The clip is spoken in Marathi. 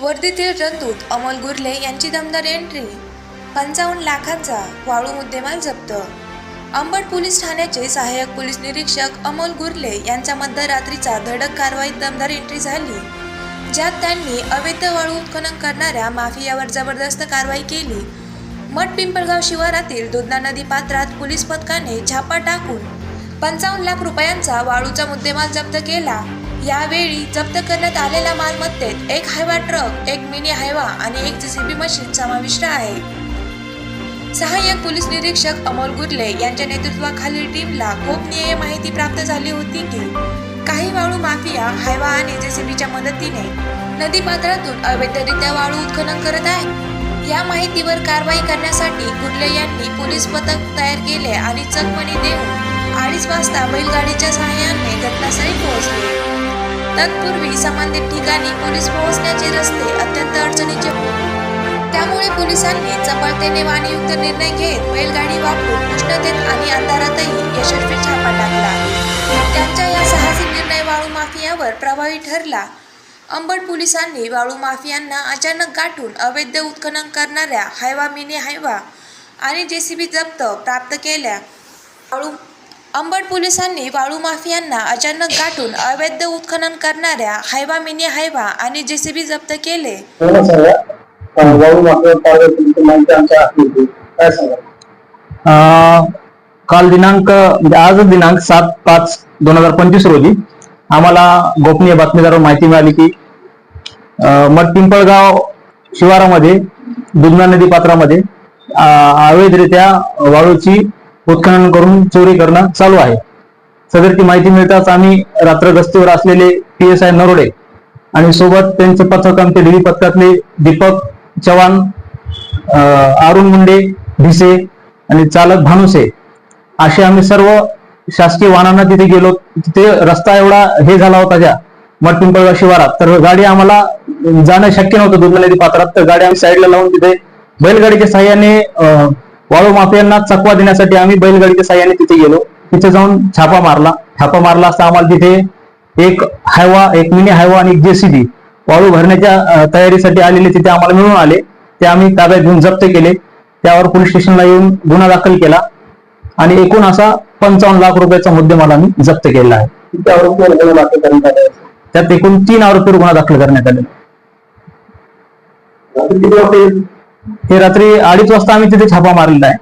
वर्धेतील रणदूत अमोल गुर्ले यांची दमदार एंट्री पंचावन्न लाखांचा वाळू मुद्देमाल जप्त. अंबड पोलीस ठाण्याचे सहाय्यक पोलीस निरीक्षक अमोल गुर्ले यांच्या मध्यरात्रीचा धडक कारवाईत दमदार एंट्री झाली. ज्यात त्यांनी अवैध वाळू उत्खनन करणाऱ्या माफियावर जबरदस्त कारवाई केली. मठ पिंपळगाव शिवारातील दुधना नदी पात्रात पोलीस पथकाने छापा टाकून पंचावन्न लाख रुपयांचा वाळूचा मुद्देमाल जप्त केला. यावेळी जप्त करण्यात आलेल्या मालमत्तेत एक हायवा ट्रक एक मिनी हायवा आणि एक जेसीबी मशीन समाविष्ट आहे. सहाय्यक पोलीस निरीक्षक अमोल गुरले यांच्या नेतृत्वाखालील टीमला गोपनीय माहिती प्राप्त झाली होती की काही वाळू माफिया हायवा आणि जेसीबीच्या मदतीने नदीपात्रातून अवैधरित्या वाळू उत्खनन करत आहे या माहितीवर कारवाई करण्यासाठी गुरले यांनी पोलीस पथक तयार केले आणि चकमणी देऊन अडीच वाजता बैलगाडीच्या सहाय्याने घटनास्थळी पोहोचले. तत्पूर्वी संबंधित ठिकाणी पोलीस पोहोचण्याचे रस्ते अत्यंत अडचणीचे त्यामुळे पोलिसांनी चपळतेने वाणीयुक्त निर्णय घेत बैलगाडी वापरून उष्णतेत आणि अंधारातही यशस्वी छापा टाकला. त्यांच्या या साहसी निर्णय वाळू माफियावर प्रभावी ठरला. अंबड पोलिसांनी वाळू माफियांना अचानक गाठून अवैध उत्खनन करणाऱ्या हायवा मिनी हायवा आणि जेसीबी जप्त प्राप्त केल्या. वाळू अंबड पोलिसांनी वाळू माफियांना अचानक गाठून अवैध उत्खनन करणाऱ्या हायवा मिनी हायवा आणि जेसीबी जप्त केले. वाळू काल दिनांक म्हणजे आज दिनांक सात पाच दोन हजार पंचवीस रोजी आम्हाला गोपनीय बातमीदारावर माहिती मिळाली की मठ पिंपळगाव शिवारामध्ये दुधना नदी पात्रामध्ये अवैधरित्या वाळूची उत्खनन करून चोरी करणं चालू आहे. सदरची माहिती मिळताच आम्ही रात्र गस्तीवर असलेले पी एस आय नरोडे आणि सोबत त्यांचं पथक आमचे डीबी पथकातले दीपक चव्हाण अरुण मुंडे भिसे आणि चालक भानुसे असे आम्ही सर्व शासकीय वाहनांना तिथे गेलो. तिथे रस्ता एवढा हे झाला होता ज्या मठपिंपळगाव शिवारात. तर गाडी आम्हाला जाणं शक्य नव्हतं दुर्गा नदी पात्रात. तर गाडी आम्ही साईडला लावून तिथे बैलगाडीच्या साह्याने वाळू माफियांना चकवा देण्यासाठी आम्ही बैलगाडीच्या साह्याने तिथे गेलो. तिथे जाऊन छापा मारला. छापा मारला असता आम्हाला तिथे एक हायवा एक मिनी हायवा आणि एक जेसीबी वाळू भरण्याच्या तयारीसाठी आलेले तिथे आम्हाला मिळून आले. ते आम्ही ताब्यात घेऊन जप्त केले. त्यावर पोलीस स्टेशनला येऊन गुन्हा दाखल केला. आणि एकूण असा पंचावन्न लाख रुपयाचा मुद्देमाल आम्ही जप्त केलेला आहे. आरोपी त्यात एकूण तीन आरोपीवर गुन्हा दाखल करण्यात आले. हे रात्री अडीच वाजता आम्ही तिथे छापा मारलेला आहे.